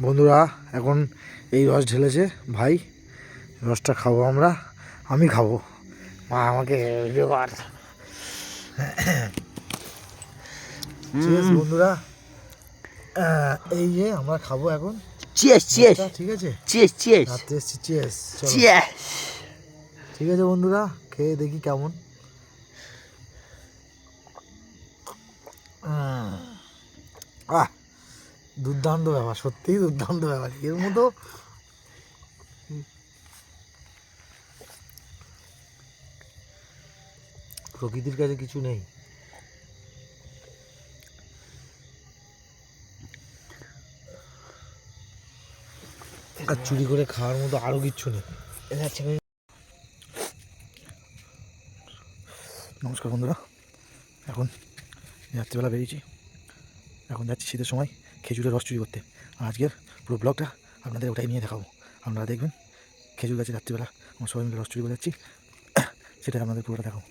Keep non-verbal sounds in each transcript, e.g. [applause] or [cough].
বন্ধুরা এখন এই রস ঢেলেছে। ভাই রসটা খাব আমরা। আমি খাব। মা আমাকে বন্ধুরা। এই যে আমরা খাব এখন। চিয়েস চিয়েস ঠিক আছে? চিয়েস চিয়েস চিয়েস ঠিক আছে বন্ধুরা। খেয়ে দেখি কেমন। আহ। দুর্দান্ত ব্যাপার, সত্যিই দুর্দান্ত ব্যাপার। এর মতো প্রকৃতির কাছে কিছু নেই। আর চুরি করে খাওয়ার মতো আরও কিচ্ছু নেই। নমস্কার বন্ধুরা, এখন রাত্রিবেলা বেরিয়েছি। এখন যাচ্ছি শীতের সময়। খেজুরের রস চুরি করতে। আজকের পুরো ব্লগটা আপনাদের ওটাই নিয়ে দেখাবো। আপনারা দেখবেন, খেজুর গাছে রাত্রিবেলা আমরা সবাই মিলে রস চুরি করে যাচ্ছি। [coughs] সেটা আপনাদের পুরোটা দেখাবো।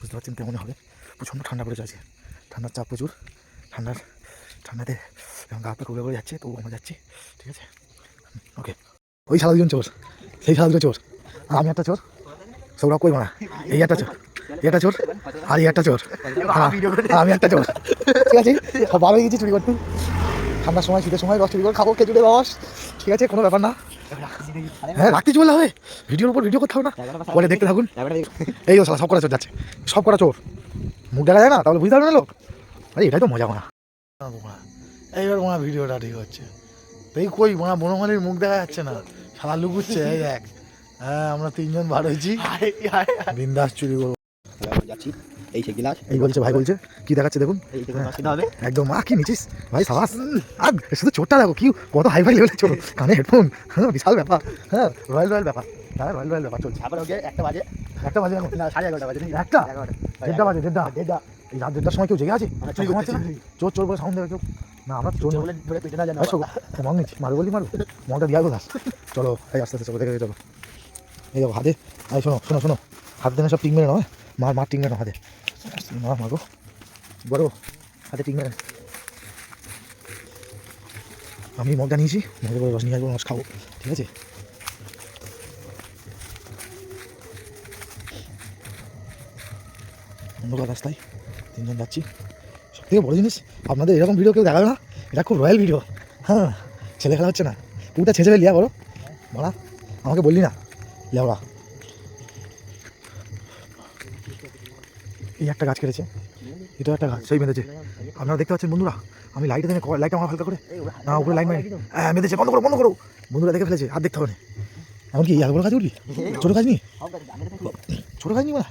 বুঝতে পারছেন তেমনই হবে। প্রচণ্ড ঠান্ডা পড়েছে আজকে। ঠান্ডার চাপ প্রচুর। ঠান্ডার, ঠান্ডাতে গা হাত করে করে যাচ্ছে তবু আমরা যাচ্ছি, ঠিক আছে? ওকে। ওই সারা দুজন চোর। সেই সারা দুটো চোর। আমি একটা চোর। সৌরভ কই মারা? এই একটা চোর। একটা চোর? আর একটা চোর। হ্যাঁ, আমি একটা চোর। ঠিক আছে? সব ভালো গেছি চুরি করতে। ঠান্ডার সময় শীতের সময় রস চুরি করে খাব খেজুরে বাস ঠিক আছে? কোনো ব্যাপার না। হ্যাঁ রাখতে চলে হবে। ভিডিওর উপর ভিডিও করতে হবে না। বলে দেখতে থাকুন। এই সব করা চোর যাচ্ছে। সব করা চোর। মুখ দেখা যায় না? তাহলে বুঝতে পারবে না লোক? আরে এটাই তো মজা মানা এইবার মনে ভিডিওটা ঠিক হচ্ছে। এই কই মনে বনমালির মুখ দেখা যাচ্ছে না? শালা লুকুচ্ছে এই দেখ। হ্যাঁ আমরা তিনজন বার হয়েছি। বিন্দাস চুরি করব। যাচ্ছি। এই সে গিলাস। এই বলছে ভাই বলছে কি দেখাচ্ছে দেখুন? একদম মা কি নিচিস? ভাই সাবাস। আর শুধু চোরটা দেখো কি কত হাই ফাই লেভেলের চোর। কানে হেডফোন হ্যাঁ বিশাল ব্যাপার। হ্যাঁ রয়্যাল রয়্যাল ব্যাপার। হ্যাঁ রয়্যাল রয়্যাল ব্যাপার চলছে। তারপর ওকে একটা বাজে। একটা বাজে এখন? সাড়ে এগারোটা বাজে। একটা? দেড়টা বাজে দেড়টা দেড়টা। এই রাত দেড়টার সময় কেউ জেগে আছে? চুরি চুরি ঘুমাচ্ছে না? চোর চোর বলে সাউন্ড দেবে কেউ? না আমরা চোর বলে ধরে পেটে না জানো মগ নিচ্ছি। মারবো বলি মারবো। মগটা দিয়া কোথাস চলো এই আস্তে আস্তে চলো দেখে চলো। এই দেখো হাতে। শোনো শোনো শোনো। হাতে দেনে সব টিং মেরে নাও হ্যাঁ? মার মার টিং মেরে নাও হাতে মার মারবো বড় হাতে টিং মেরে আমি মগটা নিয়েছি মগে করে রস নিয়ে আসব, রস খাব। ঠিক আছে? অন্ধকার রাস্তায়। তিনজন যাচ্ছি। সব থেকে বড় জিনিস, আপনাদের এরকম ভিডিও কেউ দেখাবে না? এটা খুব রয়্যাল ভিডিও হ্যাঁ ছেলে খেলা হচ্ছে না। পুটা ছেঁচে লিয়া বলো বলা আমাকে বললি না। লেওড়া এই একটা গাছ কেটেছে। এটা একটা গাছ সেই বেঁধেছে। আপনারা দেখতে পাচ্ছেন বন্ধুরা আমি লাইটে দেখে লাইটটা আমার হালকা করে। না উপরে লাইন মারি হ্যাঁ বেঁধেছে বন্ধ করো বন্ধ করো। বন্ধুরা দেখে ফেলেছে আর দেখতে হবে না। এমনকি বড় গাছ উঠবি? ছোটো গাছ নি ছোটো গাছ নি বলা?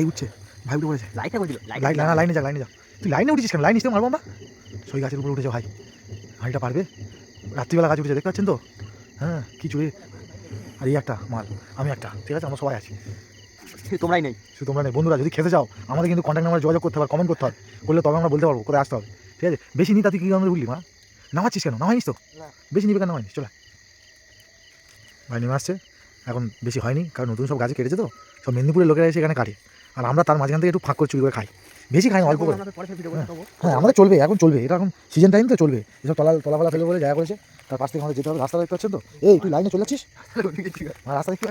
এই উঠছে ভাই উঠে পড়েছে। লাইটটা করে দিল লাইন না লাইনে যাক লাইনে যাক। তুই লাইনে উঠেছিস কেন? লাইন নিচে মারবো আমরা? সই গাছের উপরে উঠেছে ভাই। ভাইটা পারবে? রাত্রিবেলা গাছ উঠেছে দেখতে পাচ্ছেন তো? হ্যাঁ কি চুরি আর এই একটা মাল আমি একটা ঠিক আছে? আমরা সবাই আছি। তোমরাই নেই। শুধু তোমরা নেই। বন্ধুরা যদি খেতে চাও আমাদের কিন্তু কন্ট্যাক্ট নাম্বার যোগাযোগ করতে হবে কমেন্ট করতে হবে করলে তবে আমরা বলতে পারব কোথায় আসতে হবে। ঠিক আছে? বেশি নিতা তুই কী কারণে বললি মা? নামাচ্ছিস কেন? নামাইনিস তো? বেশি নিবে কেন? নামাইনিস চলে। ভাই নেমে আসছে। এখন বেশি হয়নি কারণ নতুন সব গাছে কেটেছে তো। সব মেদিনীপুরের লোকেরা এসে এখানে কাটে। আর আমরা তার মাঝখান থেকে একটু ফাঁক করে চুরি করে খাই। বেশি খাই অল্প করে। হ্যাঁ আমাদের চলবে এখন চলবে। এটা এখন সিজন টাইম তো চলবে। এসব তলা তলাফলা ফেলে বলে জায়গা করেছে। তার পাশ থেকে আমাদের যেতে হবে রাস্তা দেখতে পাচ্ছেন তো? এই তুই লাইনে চলে যাচ্ছিস? [laughs] রাস্তা দেখতে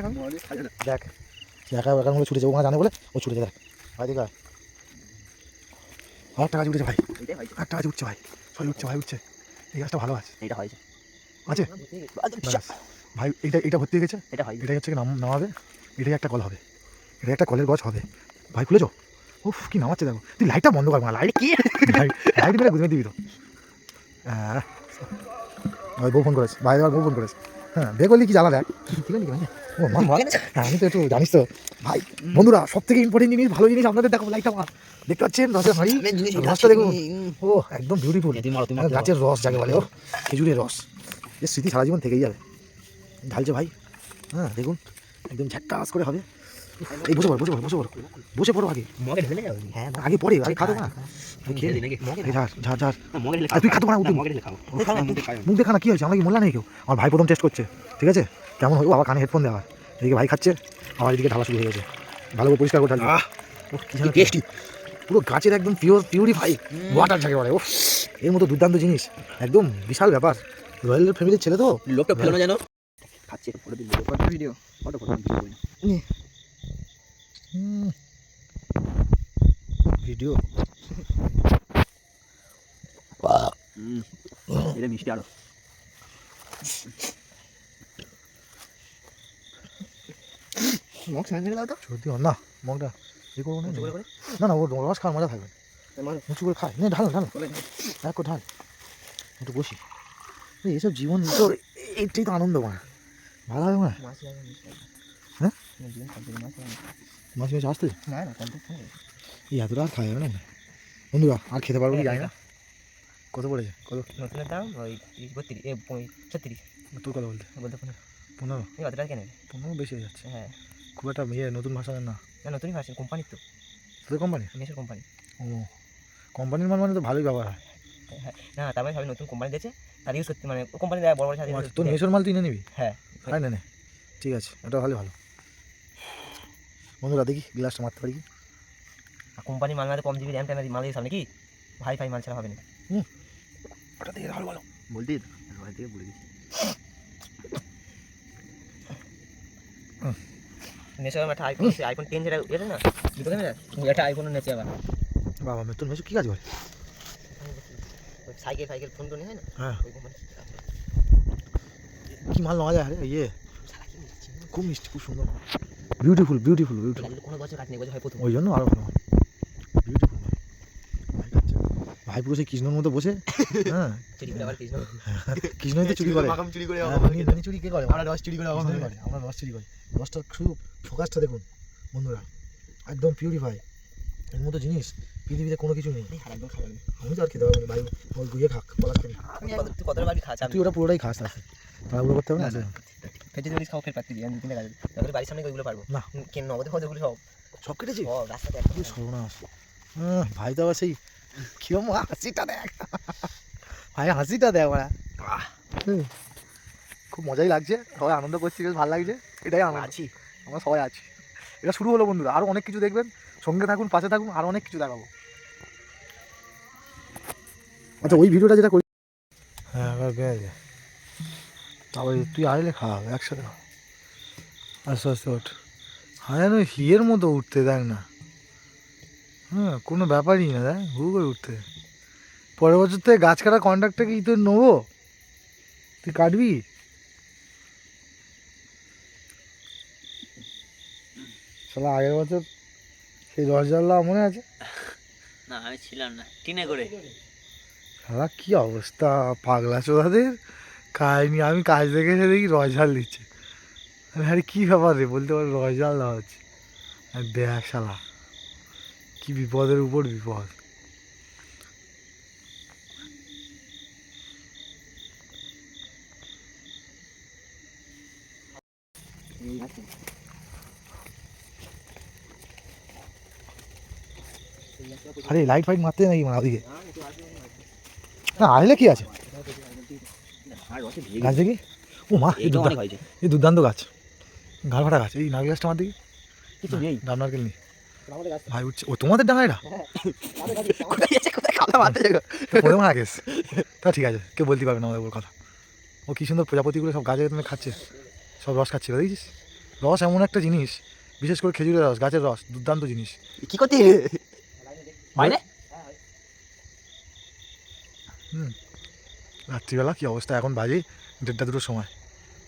দেখ। একা একা বলে ছুটেছে ওখানে জানে বলে ও ছুটেছে দেখ ভাই দেখ। আর গাছ উঠেছে ভাই। একটা গাছ উঠছে ভাই। সরি উঠছে ভাই উঠছে। এই গাছটা ভালো আছে। এটা হয়েছে। আছে? ভাই এটা এটা ভর্তি হয়ে গেছে? এটা হয়েছে। এটাই হচ্ছে কি নাম নামাবে এটাই একটা কল হবে। এটা একটা কলের গছ হবে। ভাই খুলেছো? উফ কি নামাচ্ছে দেখো। তুই লাইটটা বন্ধ কর মা। লাইট কি? লাইট লাইট মেরে বুঝে দিবি তো। হ্যাঁ ভাই বউ ফোন করেছে। ভাই বউ ফোন করেছে। হ্যাঁ বে করলি কি জ্বালা দেখ? ঠিক আছে ভাই ও মা হ্যাঁ আমি তো একটু জানিস তো ভাই বন্ধুরা সব থেকে ইম্পর্টেন্ট জিনিস ভালো জিনিস আপনাদের দেখো লাইটটা মার। দেখতে পাচ্ছেন? রসের হাঁড়ি রসটা দেখুন। ও একদম বিউটিফুল তুমি মারো। গাছের রস যাকে বলে ও খেজুরের রস। এর স্মৃতি সারা জীবন থেকেই যাবে। ঢালছে ভাই। হ্যাঁ দেখুন একদম ঝাক্কাস করে হবে। এই বসে পড়ো বসে পড়ো বসে পড়ো। বসে পড়ো আগে। ঢেলে হ্যাঁ আগে পরে আগে খাতো না। ঢেলে তুই খাতো না ঢেলে মুখ দেখা না কি হয়েছে? আমরা কি মোল্লা নেই কেউ? আমার ভাই প্রথম টেস্ট করছে ঠিক আছে? কেমন হয় আবার কানে হেডফোন দেওয়া এদিকে ভাই খাচ্ছে আমার এদিকে ঢালা শুরু হয়ে গেছে। ভালো করে পরিষ্কার করে যেন টেস্টি পুরো গাছের একদম পিওর পিউরিফাই ওয়াটার যাকে বলে ও এর মতো দুর্দান্ত জিনিস। একদম বিশাল ব্যাপার। রয়্যাল ফ্যামিলির ছেলে তো? লোকটা ফেলো না যেন। খাচ্ছে photo photo video photo photo video. এটা মিষ্টি আরও। মগ সামনে দাও তো। সত্যি না মগটা এ করব না। না না ওর রস খাওয়ার মজা থাকবে। উঁচু করে খায়। নে ঢাল ঢাল। এক করে ঢাল। একটু বসি। এই এসব জীবন তো এইটাই তো আনন্দ মানে। ভালো হবে না মাছ হ্যাঁ? মাছ আসতে না না এই এতটা আর খাওয়া যাবে না। বন্ধুরা আর খেতে পারব কি জানি না। কত পড়েছে? কত? নতুনের দাম ওই তিরিশ বত্রিশ ছত্রিশ। তোর কথা বলতে বলতে পনেরো পনেরো? এই অত টাকা কেনে? পনেরো বেশি হয়ে যাচ্ছে। হ্যাঁ। খুব একটা ইয়ে নতুন ভাষা না। না নতুনই ভার্সন কোম্পানির তো। তোদের কোম্পানি? মেসের কোম্পানি। ও কোম্পানির মাল মানে তো ভালোই ব্যবহার হয়। হ্যাঁ না তারপরে সবাই নতুন কোম্পানি দিয়েছে আর ইউজ করতে মানে কোম্পানি দেয় বড় বড় সাথে আচ্ছা, তোর মেশোর মাল তুই নিয়ে নিবি? হ্যাঁ। না নে। ঠিক আছে এটা ভালো ভালো। বন্ধুরা দেখি গ্লাসটা মারতে পারি কি? কোম্পানি মাল মাঝে কম জিবি র্যাম ট্যাম মাল দিয়ে সামনে কি ভাই ফাই মাল ছাড়া হবে না ওটা দেখে ভালো ভালো বলতে ভাই থেকে বলে দিচ্ছি নেশে একটা আইফোন আইফোন টেন যেটা এটা না দুটো ক্যামেরা একটা আইফোনও নেছে আবার। বাবা কী কাজ করে? সাইকেল সাইকেল ফোন টোন হয় না? হ্যাঁ। মাল নেওয়া যায় আরে ইয়ে। খুব মিষ্টি খুব সুন্দর বিউটিফুল বিউটিফুল বিউটিফুল কোনো বছর কাটনি বছর হয় প্রথম। ওই জন্য আরও ভালো বিউটিফুল ভাই। ভাই পুরো সেই কৃষ্ণর মতো বসে। হ্যাঁ। চুরি করে আবার কৃষ্ণ। [laughs] কৃষ্ণই তো চুরি করে। চুরি করে হ্যাঁ, ধনী- ধনী চুরি কে করে? আমরা রস চুরি করে আবার করে। আমরা রস চুরি করি। রসটা শুধু ফোকাসটা দেখুন বন্ধুরা। একদম পিউরিফাই এর মতো জিনিস পৃথিবীতে কোনো কিছু নেই। একদম খাবার আমি তো আর খেতে পারব ভাই। ওই গুইয়ে খাক পলাশ তুই বাড়ি খাচ্ছ তুই ওটা পুরোটাই খাস আছে তাড়াহুড়ো করতে হবে না, ভেজিটেবলস খাও ফের পাচ্ছি দিয়ে দু তিনটা কাজে তারপরে বাড়ির সামনে ওইগুলো পারব। না। কেন? নগদে খাওয়া ওগুলো সব। সব কেটেছি? ও রাস্তাতে একদম কি সর্বনাশ। ভাই তো আবার সেই কিরম হাসিটা দেখ। ভাই হাসিটা দেখ ওরা। খুব মজাই লাগছে। সবাই আনন্দ করছি বেশ ভালো লাগছে। এটাই আনন্দ। আছি। আমরা সবাই আছি। এটা শুরু হলো বন্ধুরা। আরও অনেক কিছু দেখবেন। সঙ্গে থাকুন পাশে থাকুন আরও অনেক কিছু দেখাবো। আচ্ছা ওই ভিডিওটা যেটা করি হ্যাঁ গেছে তারপরে তুই আসলে খাওয়া একসাথে আস্তে আস্তে ওঠ। হ্যাঁ যেন হিয়ের মতো উঠতে দেখ না। হ্যাঁ কোনো ব্যাপারই না দেখ হু করে উঠতে। পরের বছর থেকে গাছ কাটা কন্ট্রাক্টটা কি তোর নেব? তুই কাটবি? শালা আগের বছর সেই জ্বালা মনে আছে? না আমি ছিলাম না। টিনে করে। শালা কি অবস্থা পাগলা চোদাদের কাহিনি আমি কাজ দেখে এসে দেখি রস ঝাল দিচ্ছে। আমি আরে কী ব্যাপার রে? বলতে পারি রস ঝাল দেওয়া হচ্ছে। আর দেখ শালা, কি বিপদের উপর বিপদ। আরে লাইট ফাইট মারতে নাকি মা ওদিকে? না, আসলে কি আছে? গাছ দেখি? ও মা এই দুর্দান্ত গাছ। ঘাড় ফাটা গাছ এই নারকেল গাছটা আমার দিকে? কিছু নেই। ডাব নারকেল নেই। ভাই উঠছে। ও তোমাদের ডাঙা এটা? যাবে। [laughs] পড়ে মারা গেছে। তা ঠিক আছে কেউ বলতে পারবে না আমাদের কথা। ও কি সুন্দর প্রজাপতিগুলো সব গাছে তুমি খাচ্ছে। সব রস খাচ্ছে দেখছিস রস এমন একটা জিনিস বিশেষ করে খেজুরের রস গাছের রস দুর্দান্ত জিনিস। কি করতে বাইরে হুম। রাত্রিবেলা কী অবস্থা? এখন বাজে দেড়টা দুটোর সময়।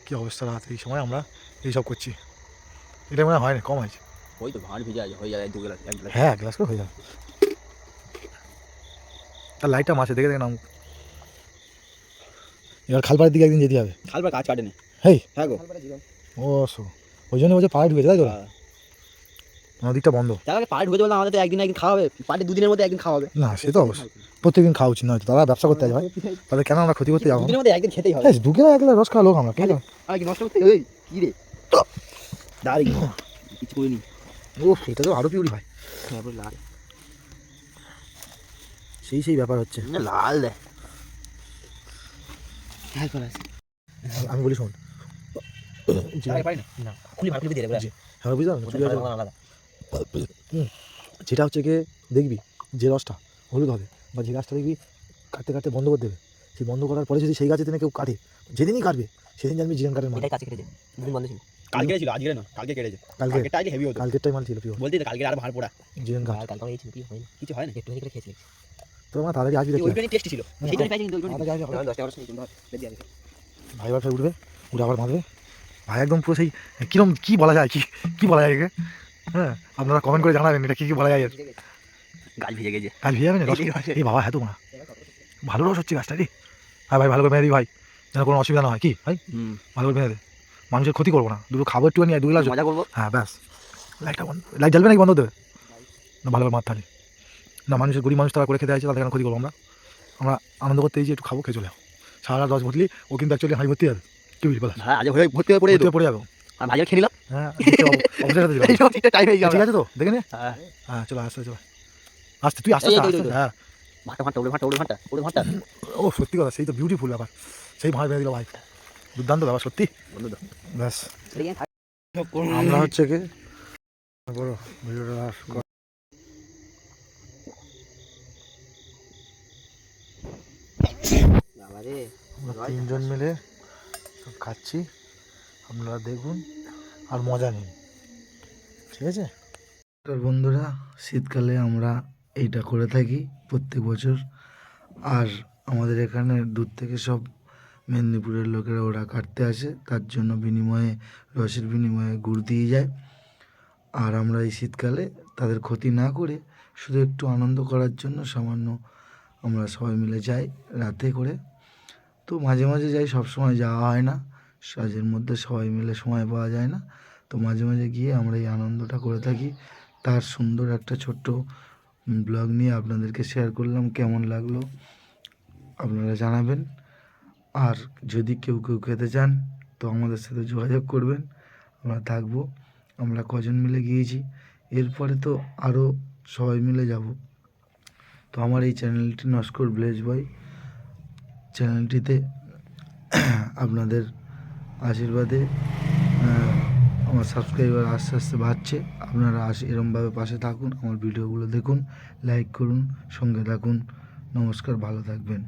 কী অবস্থা রাত এই সময় আমরা? এইসব করছি। এটা মনে হয় না কম হয়েছে। ওই তো ভাঁড় ভিজে আছে হয়ে যাবে দু গ্লাস এক গ্লাস। হ্যাঁ গ্লাস করে হয়ে যাবে। তার লাইটটা মাছে দেখে দেখে নাম। এবার খালপাড়ের দিকে একদিন যেতে হবে। খালবার কাজ কাটেনি। হেই। হ্যাঁ গো। ও সো ওই জন্য বলছে পাড়ায় ঢুকেছে তাই তো? নদীটা বন্ধ। তাহলে পার্ট হয়ে বললাম আমাদের তো একদিন একদিন খাওয়া হবে। পার্টি দুদিনের মধ্যে একদিন খাওয়া হবে। না সে তো অবশ্যই। প্রত্যেকদিন খাওয়া উচিত নয় তারা ব্যবসা করতে যাবে তাহলে কেন আমরা ক্ষতি করতে যাব? দুদিনের মধ্যে একদিন খেতেই হবে। হ্যাঁ দু কিলো এক রস খাওয়া লোক আমরা কেন? আর কি নষ্ট করতে ওই কি রে? দাঁড়ি। কিছু করিনি। ও এটা তো আরও পিউরি ভাই। তারপর লাল। সেই সেই ব্যাপার হচ্ছে। লাল দে। লাল করা আছে। আমি বলি শোন। না। খুলি খুলি দিয়ে দেবে হ্যাঁ বুঝতে পারলাম আলাদা। যেটা হচ্ছে গিয়ে দেখবি যে রসটা হলুদ হবে বা যে গাছটা দেখবি কাটতে কাটতে বন্ধ করে দেবে। সেই বন্ধ করার পরে যদি সেই গাছে দিনে কেউ কাটে যেদিনই কাটবে সেদিন জানবি জিরান কাঠের মাল। কাছে কেটেছে দুদিন বন্ধ ছিল। কালকে ছিল আজকে না কালকে কেটেছে। কালকে? কালকে টাইলে হেভি হতো। কালকেরটাই মাল ছিল পিওর বলছি তো কালকে আর ভার পড়া। জিরান কাঠ কালকে এই ছিল কি হয়নি। কিছু হয় না একটু করে খেয়েছিলি। তো আমার তাড়াতাড়ি আসবি দেখি ওইখানে টেস্টি ছিল। সেইটা পাইছি কিন্তু ওইটা তাড়াতাড়ি আসবি, দশটা বছর নিয়ে ধর বেদ দিয়ে ভাই ব্যবসায় উঠবে উঠে আবার বাঁধবে। ভাই একদম পুরো সেই কিরম কি বলা যায় কি কি বলা যায় একে? হ্যাঁ আপনারা কমেন্ট করে জানাবেন এটা কি কি বলা যায় গাছ ভিজে গেছে। কাল ভিজে যাবে না এই বাবা হ্যাঁ তো না ভালো রস হচ্ছে গাছটা রে। হ্যাঁ ভাই ভালো করে মেরে দিই ভাই। যেন কোনো অসুবিধা না হয়। কি ভাই? ভালো করে মেরে মানুষের ক্ষতি করব না। দুটো খাবার একটু নিয়ে দু গ্লাস মজা করব? হ্যাঁ ব্যাস। লাইটটা বন্ধ। লাইট জ্বালবে নাকি বন্ধ দেবে না ভালো করে মাথা থাকলে না মানুষের গরিব মানুষ তারা করে খেতে চাইছে তাদের কেন ক্ষতি করব আমরা? আমরা আনন্দ করতে এই যে একটু খাব খেয়ে চলে যাব সারা রস ভর্তি। ও কিন্তু অ্যাকচুয়ালি হাই ভর্তি যাবে কি বুঝলি বলা? হ্যাঁ আজ হয়ে ভর্তি পড়ে যেত। ভর্তি হয়ে পড়ে যাবে আর ভাইয়া খেয়ে নিলাম। হ্যাঁ [laughs] যাবে। টাইম হয়ে ঠিক আছে তো? দেখে নে। হ্যাঁ। চলো আস্তে চলো। আস্তে তুই আস্তে হ্যাঁ। ভাটা ভাটা ওড়ে ভাটা ওড়ে ভাটা ওড়ে ভাটা ও সত্যি কথা সেই তো বিউটিফুল ব্যাপার। সেই ভাঁড় বেঁধে দিল ভাই। দুর্দান্ত ব্যাপার সত্যি। ব্যাস। আমরা হচ্ছে কি? করো ভিডিওটা আমরা তিনজন মিলে সব খাচ্ছি। আপনারা দেখুন আর মজা নিন। ঠিক আছে? তো বন্ধুরা, শীতকালে আমরা এইটা করে থাকি প্রত্যেক বছর। আর আমাদের এখানে দূর থেকে সব মেদিনীপুরের লোকেরা ওরা কাটতে আসে, তার জন্য বিনিময়ে, রসের বিনিময়ে গুড় দিয়ে যায়। আর আমরা এই শীতকালে তাদের ক্ষতি না করে শুধু একটু আনন্দ করার জন্য সামান্য আমরা সবাই মিলে যাই রাতে করে। তো মাঝে মাঝে যাই সব সময় যাওয়া হয় না। কাজের মধ্যে সবাই মিলে সময় পাওয়া যায় না। তো মাঝে মাঝে গিয়ে আমরা এই আনন্দটা করে থাকি। তার সুন্দর একটা ছোট্ট ব্লগ নিয়ে আপনাদেরকে শেয়ার করলাম কেমন লাগল আপনারা জানাবেন। আর যদি কেউ কেউ খেতে চান তো আমাদের সাথে যোগাযোগ করবেন। আমরা থাকব, আমরা কজন মিলে গিয়েছি। এরপরে তো আরও সবাই মিলে যাব। তো আমার এই চ্যানেলটি নস্কর ভিলেজ বয়। চ্যানেলটিতে আপনাদের আশীর্বাদে আমার সাবস্ক্রাইবার আস্তে আস্তে বাড়ছে। আপনারা আস এরমভাবে পাশে থাকুন, আমার ভিডিওগুলো দেখুন লাইক করুন, সঙ্গে থাকুন। নমস্কার, ভালো থাকবেন।